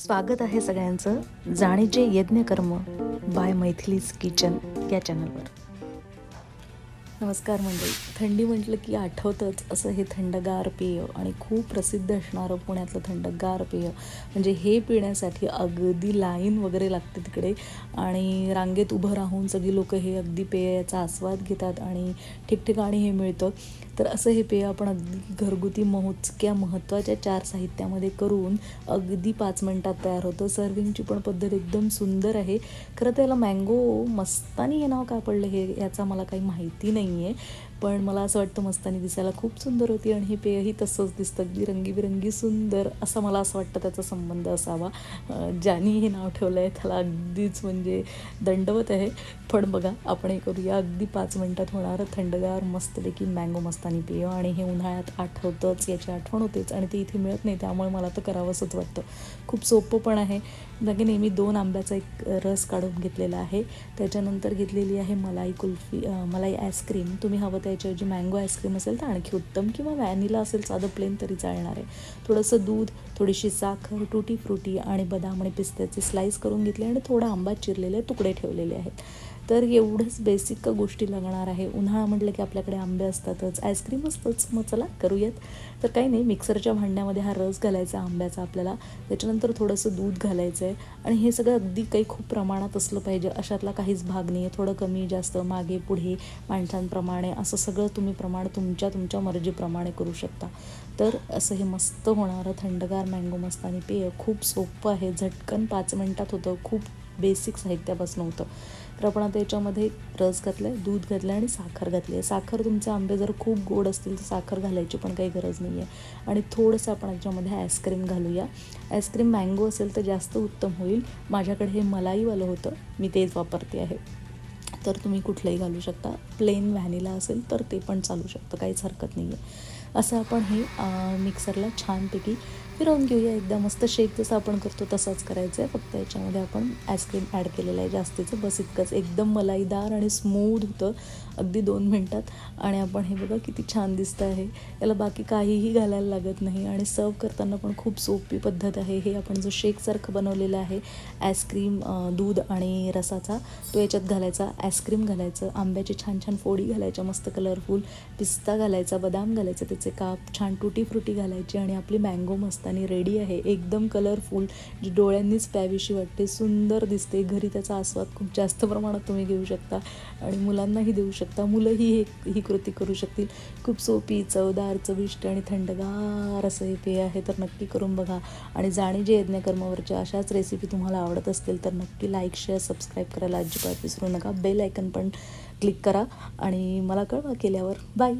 स्वागत आहे सगळ्यांचं. जाणीचे यज्ञकर्म बाय मैथिलीज किचन या चॅनलवर. नमस्कार मंडळी. थंडी म्हटलं की आठवतंच असं हे थंडगार पेय आणि खूप प्रसिद्ध असणारं पुण्यातलं थंडगार पेय. म्हणजे हे पिण्यासाठी अगदी लाईन वगैरे लागते तिकडे आणि रांगेत उभं राहून सगळी लोक हे अगदी पेय याचा आस्वाद घेतात आणि ठिकठिकाणी हे मिळतं. तर असं हे पेय आपण अगदी घरगुती मोजक्या महत्त्वाच्या चार साहित्यामध्ये करून अगदी पाच मिनटात तयार होतं. सर्विंगची पण पद्धत एकदम सुंदर आहे. खरं त्याला मँगो मस्तानी हे नाव का पडलं हे याचा मला काही माहिती नाही आहे पण मला असं वाटतं मस्तानी दिसायला खूप सुंदर होती आणि हे पेयही तसंच दिसतं. अगदी रंगीबिरंगी सुंदर असं मला असं वाटतं त्याचा संबंध असावा. ज्यानी हे नाव ठेवलं आहे त्याला अगदीच म्हणजे दंडवत आहे. पण बघा आपण हे करूया. अगदी पाच मिनटात होणारं थंडगार मस्तपैकी मँगो मस्तानी पेय आणि हे उन्हाळ्यात आठवतंच याची आठवण होतेच आणि ते इथे मिळत नाही त्यामुळे मला तर करावंसंच वाटतं. खूप सोपं पण आहे. जागी नेहमी दोन आंब्याचा एक रस काढून घेतलेला आहे. त्याच्यानंतर घेतलेली आहे मलाई कुल्फी मलाई आईस्क्रीम तुम्ही हवं त्याच्याऐवजी मँगो आईस्क्रीम असेल तर आणखी उत्तम किंवा व्हॅनिला असेल साधं प्लेन तरी चालणार आहे. थोडंसं दूध थोडीशी साखर टुटी फ्रुटी आणि बदाम आणि पिस्त्याचे स्लाईस करून घेतले आणि थोडा आंबा चिरलेले तुकडे ठेवलेले आहेत. तर एवढंच बेसिक गोष्टी लागणार आहे. उन्हाळा म्हटलं की आपल्याकडे आंबे असतातच आईस्क्रीम असतंच. मग चला करूयात. तर काही नाही मिक्सरच्या भांड्यामध्ये हा रस घालायचा आंब्याचा आपल्याला. त्याच्यानंतर थोडंसं दूध घालायचं आहे आणि हे सगळं अगदी काही खूप प्रमाणात असलं पाहिजे. अशातला काहीच भाग नाही आहे थोडं कमी जास्त मागे पुढे माणसांप्रमाणे असं सगळं तुम्ही प्रमाण तुमच्या तुमच्या मर्जीप्रमाणे करू शकता. तर असं हे मस्त होणारं थंडगार मँगो मस्तानी पेय. खूप सोपं आहे. झटकन पाच मिनटात होतं. खूप बेसिक साहित्यापासून होतं. तर आपण आता याच्यामध्ये रस घातला आहे दूध घातलं आहे आणि साखर घातली आहे साखर तुमचे आंबे जर खूप गोड असतील तर साखर घालायची पण काही गरज नाही आहे आणि थोडंसं आपण याच्यामध्ये आईस्क्रीम घालूया. आईस्क्रीम मँगो असेल तर जास्त उत्तम होईल. माझ्याकडे हे मलाईवालं होतं. मी तेच वापरते आहे. तर तुम्ही कुठलंही घालू शकता. प्लेन व्हॅनिला असेल तर ते पण चालू शकतं. काहीच हरकत नाही आहे असं आपण हे मिक्सरला छानपैकी फिरवून घेऊया. एकदा मस्त शेक जसं आपण करतो तसाच करायचं आहे फक्त याच्यामध्ये आपण आईस्क्रीम ॲड केलेलं आहे जास्तीचं. बस इतकंच. एकदम मलाईदार आणि स्मूथ होतं. अगदी दोन मिनटात. आणि आपण हे बघा किती छान दिसतं आहे. याला बाकी काहीही घालायला लागत नाही. आणि सर्व करताना पण खूप सोपी पद्धत आहे. हे आपण जो शेकसारखं बनवलेलं आहे आईस्क्रीम दूध आणि रसाचा तो याच्यात घालायचा. आईस्क्रीम घालायचं. आंब्याची छान छान फोडी घालायच्या. मस्त कलरफुल पिस्ता घालायचा. बदाम घालायचा. त्याचे काप. छान टुटी फ्रुटी घालायची. आणि आपली मँगो मस्त आणि रेडी आहे. एकदम कलरफुल जी डोळ्यांनीच प्यावीशी वाटते सुंदर दिसते. घरी त्याचा आस्वाद खूप जास्त प्रमाणात तुम्ही घेऊ शकता आणि मुलांनाही देऊ शकता. मुलंही हे ही कृती करू शकतील. खूप सोपी चवदार चविष्ट आणि थंडगार असं हे पेय आहे. तर नक्की करून बघा. आणि जाणे जे यज्ञकर्मावरच्या अशाच रेसिपी तुम्हाला आवडत असतील तर नक्की लाईक शेअर सबस्क्राईब करायला अजिबात विसरू नका. बेल आयकन पण क्लिक करा. आणि मला कळवा केल्यावर. बाय